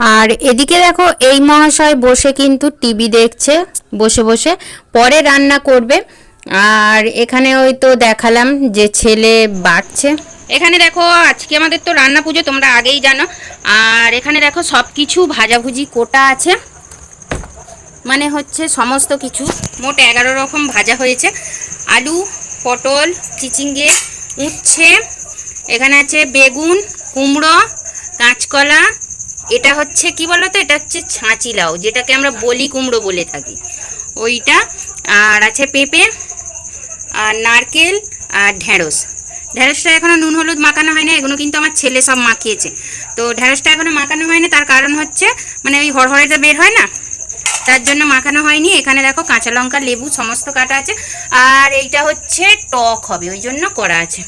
আর এদিকে দেখো, এই মহাশয় বসে কিন্তু টিভি দেখছে, বসে বসে, পরে রান্না করবে। আর এখানে ওই তো দেখালাম যে ছেলে বাড়ছে এখানে দেখো, আজকে আমাদের তো রান্না পুজো, তোমরা আগেই জানো। আর এখানে দেখো সব কিছু ভাজাভুজি কোটা আছে। মানে হচ্ছে সমস্ত কিছু। মোট এগারো রকম ভাজা হয়েছে। আলু, পটল, চিচিঙ্গে, উচ্ছে, এখানে আছে বেগুন, কুমড়ো, কাঁচকলা এটা হচ্ছে, কি বলো তো এটা হচ্ছে ছাঁচি লাউ, যেটাকে আমরা বলি কুমড়ো বলে থাকি। ওইটা, আর আছে পেঁপে, আর নারকেল, আর ঢেঁড়স। ঢেঁড়সটা এখনও নুন হলুদ মাখানো হয় না এগুলো কিন্তু আমার ছেলে সব মাখিয়েছে। তো ঢেঁড়সটা এখনও মাখানো হয়নি, তার কারণ হচ্ছে মানে ওই হরহরেটা বের হয় না? তার জন্য মাখানো হয়নি। এখানে দেখো, কাঁচা লঙ্কা, লেবু, সমস্ত কাটা আছে। আর এইটা হচ্ছে টক হবে, ওই জন্য করা আছে।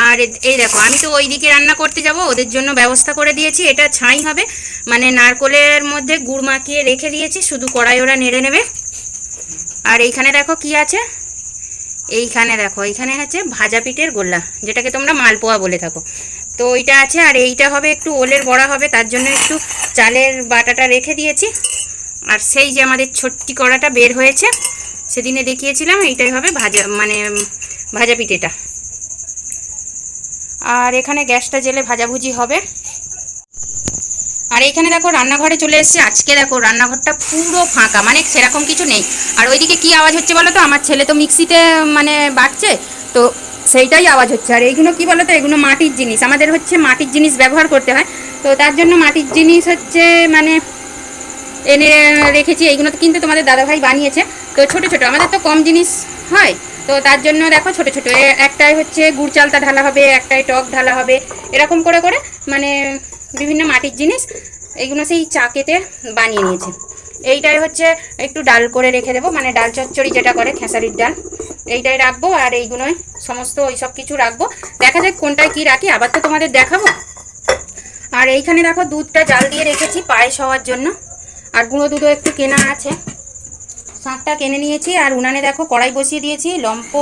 আর এই দেখো, আমি তো ওইদিকে রান্না করতে যাব, ওদের জন্য ব্যবস্থা করে দিয়েছি, এটা ছাই হবে। মানে নারকলের মধ্যে গুড় মাখিয়ে রেখে দিয়েছি, শুধু কড়াই ওরা নেড়ে নেবে। আর এইখানে দেখো কি আছে? এইখানে দেখো, এইখানে আছে ভাজা পিঠের গোল্লা, যেটাকে তোমরা মালপোয়া বলে থাকো। তো ওইটা আছে, আর এইটা হবে একটু ওলের বড়া হবে, তার জন্য একটু চালের বাটাটা রেখে দিয়েছি। আর সেই যে আমাদের ছোট্টি কড়াটা বের হয়েছে, সেদিনে দেখিয়েছিলাম, এইটাই হবে ভাজা মানে ভাজা পিঠেটা। আর এখানে গ্যাসটা জেলে ভাজাভুজি হবে। আর এইখানে দেখো রান্নাঘরে চলে এসেছে। আজকে দেখো রান্নাঘরটা পুরো ফাঁকা মানে সেরকম কিছু নেই। আর ওইদিকে কি আওয়াজ হচ্ছে বলো তো? আমার ছেলে তো মিক্সিতে মানে বাটছে, তো সেইটাই আওয়াজ হচ্ছে। আর এইগুলো কি বলো তো? এগুলো মাটির জিনিস। আমাদের হচ্ছে মাটির জিনিস ব্যবহার করতে হয়। তো তার জন্য মাটির জিনিস হচ্ছে মানে এনে রেখেছি। এইগুলো কিন্তু তোমাদের দাদাভাই বানিয়েছে। তো ছোট ছোট। আমাদের তো কম জিনিস হয়। তো তার জন্য দেখো ছোট ছোট একটাই হচ্ছে গুড় চালটা ঢালা হবে, একটাই টক ঢালা হবে, এরকম করে করে মানে বিভিন্ন মাটির জিনিস এইগুলো সেই চা চাকেতে বানিয়ে নিয়েছে। এইটাই হচ্ছে একটু ডাল করে রেখে দেবো মানে ডাল চচ্চড়ি যেটা করে, খেসারির ডাল, এইটাই রাখব আর এইগুলোই সমস্ত ওই সব কিছু রাখব। দেখা যাক কোনটায় কি রাখি, আবার তো তোমাদের দেখাবো। আর এইখানে দেখো দুধটা জাল দিয়ে রেখেছি পায়েস হওয়ার জন্য, আর গুঁড়ো দুধও একটু কেনা আছে। শাঁকটা কিনে নিয়েছি আর উনানে দেখো কড়াই বসিয়ে দিয়েছি, লম্প,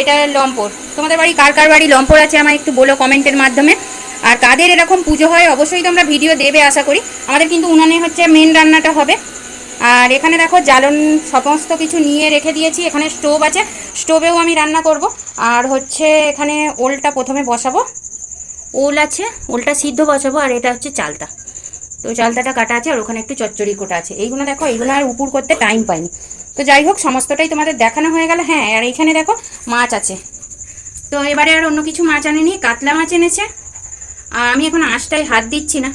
এটা লম্পর তোমাদের বাড়ি কার কার বাড়ি লম্পর আছে আমার একটু বলো কমেন্টের মাধ্যমে। আর কাদের এরকম পুজো হয় অবশ্যই তোমরা ভিডিও দেবে আশা করি। আমাদের কিন্তু উনানে হচ্ছে মেন রান্নাটা হবে। আর এখানে দেখো জ্বালন সমস্ত কিছু নিয়ে রেখে দিয়েছি, এখানে স্টোভ আছে, স্টোভেও আমি রান্না করব। আর হচ্ছে এখানে ওলটা প্রথমে বসাবো। ওল আছে, ওলটা সিদ্ধ বসাবো, আর এটা হচ্ছে চালতা। তো চালতাটা কাটা আছে আর ওখানে একটু চচ্চড়ি কোটা আছে। এইগুলো দেখো, এইগুলো আর উপর করতে টাইম পাইনি। তো যাই হোক, সমস্তটাই তোমাদের দেখানো হয়ে গেল। হ্যাঁ আর এইখানে দেখো মাছ আছে। তো এবারে আর অন্য কিছু মাছ আনেনি, কাতলা মাছ এনেছে। আর আমি এখন আঁশটায় হাত দিচ্ছি না।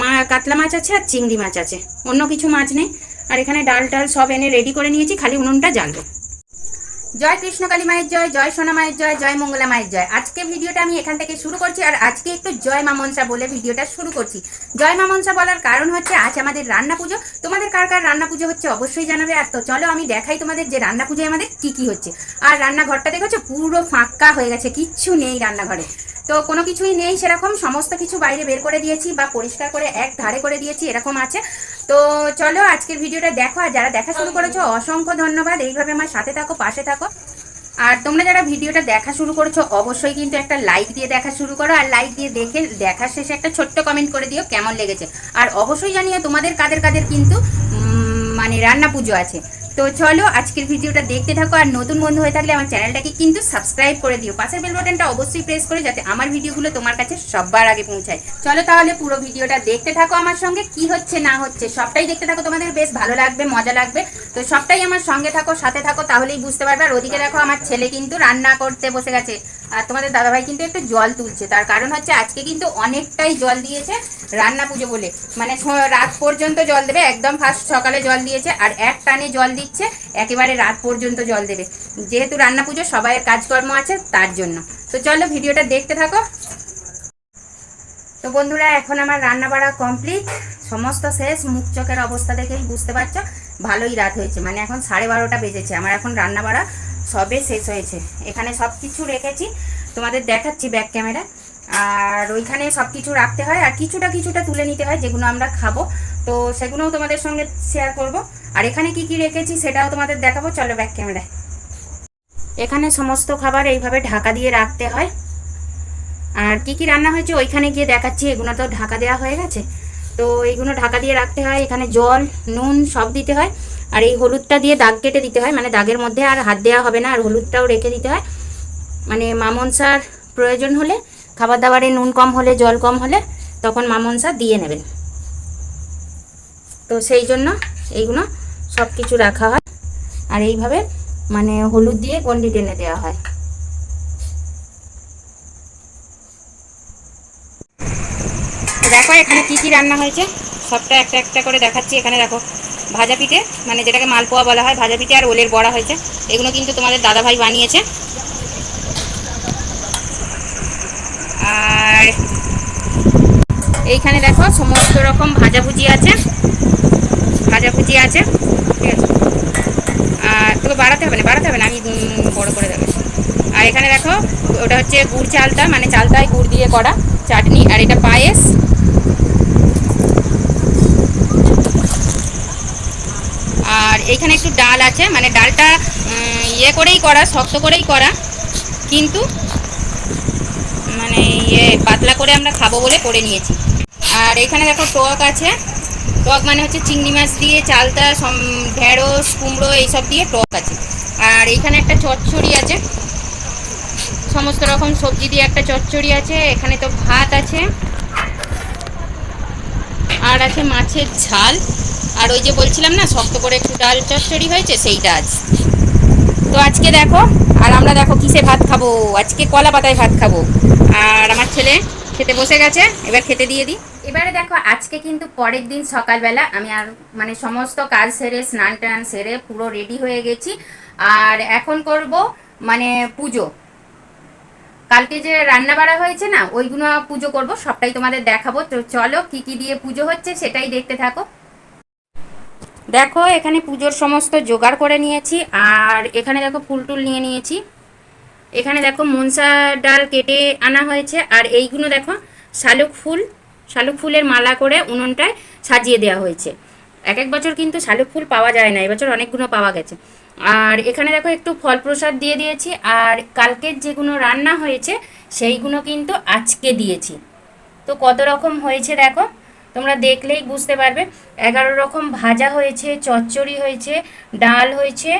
মা, কাতলা মাছ আছে আর চিংড়ি মাছ আছে। অন্য কিছু মাছ নেই। আর এখানে ডাল টাল সব এনে রেডি করে নিয়েছি, খালি উনুনটা জ্বালবে। জয় কৃষ্ণ কালী মায়ের জয় জয় সোনা মায়ের জয় জয় মঙ্গলা মায়ের জয়। আজকে ভিডিওটা আমি এখান থেকে শুরু করছি আর আজকে একটু জয় মা মনসা বলে ভিডিওটা শুরু করছি। জয় মা মনসা বলার কারণ হচ্ছে আজ আমাদের রান্না পুজো। তোমাদের কার কার রান্না পুজো হচ্ছে অবশ্যই জানাবে। আর তো চলো আমি দেখাই তোমাদের যে রান্না পুজোয় আমাদের কি কি হচ্ছে। আর রান্নাঘরটা দেখেছ? পুরো ফাঁকা হয়ে গেছে, কিচ্ছু নেই রান্নাঘরে। তো কোনো কিছুই নেই সেরকম, সমস্ত কিছু বাইরে বের করে দিয়েছি বা পরিষ্কার করে এক ধারে করে দিয়েছি, এরকম আছে। তো চলো আজকের ভিডিওটা দেখো আর যারা দেখা শুরু করেছ অসংখ্য ধন্যবাদ। এইভাবে আমার সাথে থাকো পাশে থাকো। আর তোমরা যারা ভিডিওটা দেখা শুরু করেছ অবশ্যই কিন্তু একটা লাইক দিয়ে দেখা শুরু করো আর লাইক দিয়ে দেখে দেখার শেষে একটা ছোট্ট কমেন্ট করে দিও কেমন লেগেছে। আর অবশ্যই জানিও তোমাদের কাদের কাদের কিন্তু মানে রান্না পুজো আছে। তো চলো আজকের ভিডিওটা দেখতে থাকো, আর নতুন বন্ধু হয়ে থাকলে আমার চ্যানেলটাকে কিন্তু সাবস্ক্রাইব করে দিও। পাশের বেল বাটনটা অবশ্যই প্রেস করে যাতে আমার ভিডিওগুলো তোমার কাছে সবার আগে পৌঁছায়। চলো তাহলে পুরো ভিডিওটা দেখতে থাকো আমার সঙ্গে, কি হচ্ছে না হচ্ছে সবটাই দেখতে থাকো তোমাদের, বেশ ভালো লাগবে, মজা লাগবে। তো সবটাই আমার সঙ্গে থাকো, সাথে থাকো, তাহলেই বুঝতে পারবে। আর ওদিকে দেখো আমার ছেলে কিন্তু রান্না করতে বসে গেছে। আর তোমাদের দাদাভাই কিন্তু একটু জল তুলছে। তার কারণ হচ্ছে আজকে কিন্তু অনেকটাই জল দিয়েছে রান্না পুজো বলে। মানে রাত পর্যন্ত জল দেবে, একদম ফার্স্ট সকালে জল দিয়েছে আর এক টানে জল দিচ্ছে, একেবারে রাত পর্যন্ত জল দেবে। যেহেতু রান্না পুজো, সবাইয়ের কাজকর্ম আছে তার জন্য। তো চলো ভিডিওটা দেখতে থাকো। তো বন্ধুরা, এখন আমার রান্না বাড়া কমপ্লিট। সমস্ত শেষ, মুখ চোখের অবস্থা দেখেই বুঝতে পারছ, ভালোই রাত হয়েছে। মানে এখন সাড়ে বারোটা বেজেছে। আমার এখন রান্না বাড়া সবে শেষ হয়েছে। এখানে সব কিছু রেখেছি, তোমাদের দেখাচ্ছি ব্যাক ক্যামেরা আর ওইখানে সব কিছু রাখতে হয়, আর কিছুটা কিছুটা তুলে নিতে হয়, যেগুলো আমরা খাব। তো সেগুলোও তোমাদের সঙ্গে শেয়ার করব। আর এখানে কি কি রেখেছি সেটাও তোমাদের দেখাবো, চলো ব্যাক ক্যামেরায় এখানে সমস্ত খাবার এইভাবে ঢাকা দিয়ে রাখতে হয়। আর কি কি রান্না হয়েছে ওইখানে গিয়ে দেখাচ্ছি, এগুলো তো ঢাকা দেওয়া হয়ে গেছে। তো এইগুলো ঢাকা দিয়ে রাখতে হয়, এখানে জল, নুন সব দিতে হয়। আর এই হলুদটা দিয়ে দাগ কেটে দিতে হয় মানে দাগের মধ্যে আর হাত দেওয়া হবে না, আর হলুদটাও রেখে দিতে হয়। মানে মামনসার প্রয়োজন হলে খাবার দাবারে নুন কম হলে, জল কম হলে, তখন মামনসা দিয়ে নেবেন। তো সেই জন্য এইগুলো সব কিছু রাখা হয়, আর এইভাবে মানে হলুদ দিয়ে গন্ডি টেনে দেওয়া হয়। দেখো এখানে কি কি রান্না হয়েছে, সবটা একটা একটা করে দেখাচ্ছি এখানে, দেখো। ভাজা পিঠে মানে যেটাকে মালপোয়া বলা হয়, ভাজা পিঠে আর ওলের বড়া হয়েছে। এগুলো কিন্তু তোমাদের দাদাভাই বানিয়েছে। আর এইখানে দেখো, সমস্ত রকম ভাজাভুজি আছে। ভাজাভুজি আছে, ঠিক আছে? আর তোকে বাড়াতে হবে না, বাড়াতে হবে না, আমি বড় করে দেবো। আর এখানে দেখো, ওটা হচ্ছে গুড় চালতা মানে চালটায় গুড় দিয়ে করা চাটনি, আর এটা পায়েস। এখানে একটু ডাল আছে মানে ডালটা ইয়ে করেই করা, শক্ত করেই করা। কিন্তু মানে ইয়ে পাতলা করে আমরা খাব বলে করে নিয়েছি। আর এখানে দেখো টক আছে। টক মানে হচ্ছে চিংড়ি মাছ দিয়ে চালতা ঢেঁড়স, কুমড়ো, এইসব দিয়ে টক আছে। আর এইখানে একটা চচ্চড়ি আছে। সমস্ত রকম সবজি দিয়ে একটা চচ্চড়ি আছে। এখানে তো ভাত আছে। আর আছে মাছের ঝাল। আর ওই যে বলছিলাম না, শক্ত করে একটু ডাল চচ্চড়ি হয়েছে, সেইটা আজ তো আজকে দেখো, আর আমরা দেখো কিসে ভাত খাব? আজকে কলা পাতায় ভাত খাব। আর আমার ছেলে খেতে বসে গেছে, এবার খেতে দিয়ে দিই। এবারে দেখো, আজকে কিন্তু পরের দিন সকালবেলা আমি আর মানে সমস্ত কাজ সেরে, স্নান টান সেরে পুরো রেডি হয়ে গেছি। আর এখন করব মানে পুজো। কালকে যে রান্না বাড়া হয়েছে না, ওইগুলো পুজো করব, সবটাই তোমাদের দেখাবো। তো চলো, কি কি দিয়ে পুজো হচ্ছে সেটাই দেখতে থাকো। দেখো, এখানে পুজোর সমস্ত জোগাড় করে নিয়েছি, আর এখানে দেখো ফুল টুল নিয়ে নিয়েছি। এখানে দেখো মনসা ডাল কেটে আনা হয়েছে, আর এইগুলো দেখো শালুক ফুল, শালুক ফুলের মালা করে উনুনটায় সাজিয়ে দেওয়া হয়েছে। এক এক বছর কিন্তু শালুক ফুল পাওয়া যায় না, এবছর অনেকগুলো পাওয়া গেছে। আর এখানে দেখো একটু ফল প্রসাদ দিয়ে দিয়েছি, আর কালকের যেগুলো রান্না হয়েছে সেইগুলো কিন্তু আজকে দিয়েছি। তো কত রকম হয়েছে দেখো, তোমরা দেখলেই বুঝতে পারবে। এগারো রকম ভাজা হয়েছে, চচ্চড়ি হয়েছে, ডাল হয়েছে,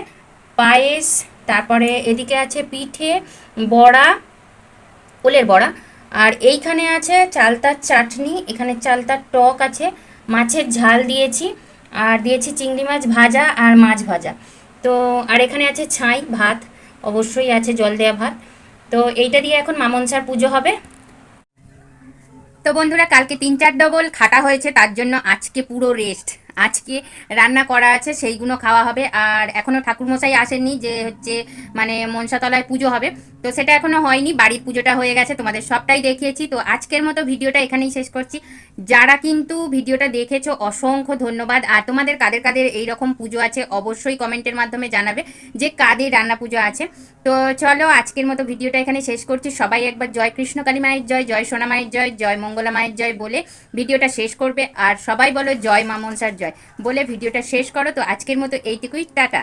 পায়েস, তারপরে এদিকে আছে পিঠে, বড়া, ওলের বড়া, আর এইখানে আছে চালতার চাটনি, এখানে চালতার টক আছে, মাছের ঝাল দিয়েছি, আর দিয়েছি চিংড়ি মাছ ভাজা আর মাছ ভাজা। তো আর এখানে আছে ছাই, ভাত, অবশ্যই আছে জল দেওয়া ভাত। তো এইটা দিয়ে এখন মামনসার পুজো হবে। তো বন্ধুরা, কালকে তিন চার ডবল খাটা হয়েছে, তার জন্য আজকে পুরো রেস্ট আজকে রান্না করা আছে, সেইগুলো খাওয়া হবে। আর এখনও ঠাকুরমশাই আসেননি যে হচ্ছে মানে মনসাতলায় পুজো হবে। তো সেটা এখনও হয়নি, বাড়ির পুজোটা হয়ে গেছে, তোমাদের সবটাই দেখিয়েছি। তো আজকের মতো ভিডিওটা এখানেই শেষ করছি। যারা কিন্তু ভিডিওটা দেখেছ, অসংখ্য ধন্যবাদ। আর তোমাদের কাদের কাদের এই রকম পুজো আছে, অবশ্যই কমেন্টের মাধ্যমে জানাবে যে কাদের রান্না পুজো আছে। তো চলো, আজকের মতো ভিডিওটা এখানে শেষ করছি। সবাই একবার জয় কৃষ্ণ কালী মায়ের জয় জয় সোনা মায়ের জয় জয় মঙ্গলা মায়ের জয় বলে ভিডিওটা শেষ করবে। আর সবাই বলো, জয় মা মনসার জয়। বলে ভিডিওটা শেষ করো তো আজকের মতো এইটুকুই টাটা।